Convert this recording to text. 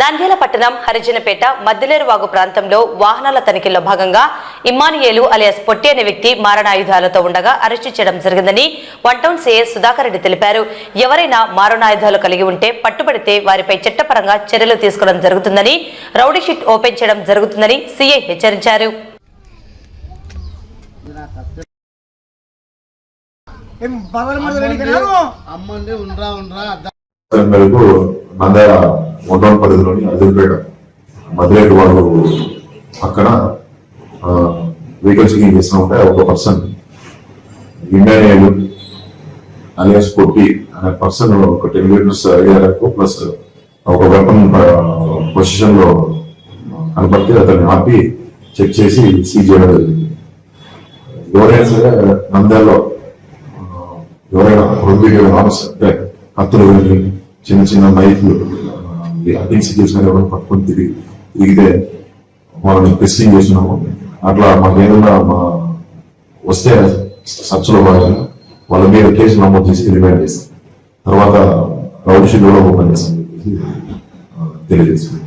నంద్యాల పట్టణం హరిజనపేట మద్దిలేరువాగు ప్రాంతంలో వాహనాల తనిఖీల్లో భాగంగా ఇమ్మానియేలు అలియాస్ పొట్టి అనే వ్యక్తి మారణాయుధాలతో ఉండగా అరెస్టు చేయడం జరిగిందని one town CI Sudhakar Reddy తెలిపారు. ఎవరైనా మారణాయుధాలు కలిగి ఉంటే పట్టుబడితే వారిపై చట్టపరంగా చర్యలు తీసుకోవడం జరుగుతుందని రౌడీ షీట్ ఓపెన్ చేయడం జరుగుతుందని సీఐ హెచ్చరించారు. ఏం కొండల పరిధిలోని అదిరిపేట మధురేటి వాళ్ళు అక్కడ వెహికల్ చెకింగ్ చేస్తూ ఉంటే ఒక పర్సన్ ఇండియన్ అలియాస్ కొట్టి అనే పర్సన్ ఒక టెన్ లీటర్స్ అయ్యారకు ప్లస్ ఒక వెపన్ పొజిషన్లో కనపడితే అతన్ని ఆపి చెక్ చేసి సీజ్ చేయడం జరిగింది. ఎవరైనా సరే నంద్యాలలో ఎవరైనా ప్రొహిబిటెడ్ ఆర్మ్స్ అంటే కత్తులు చిన్న చిన్న నైఫ్లు థింగ్స్ చేసుకుని ఎవరైనా పట్టుకొని తిరిగి తిరిగితే వాళ్ళని టెస్టింగ్ చేస్తున్నాము అట్లా మాకు ఏదైనా మా వస్తే సర్చ్లో భాగంగా వాళ్ళ మీద కేసు నమోదు చేసి రిమాండ్ చేస్తాం తర్వాత రౌడ్ షీట్ కూడా ఓపెన్ చేస్తాం తెలియజేస్తున్నాం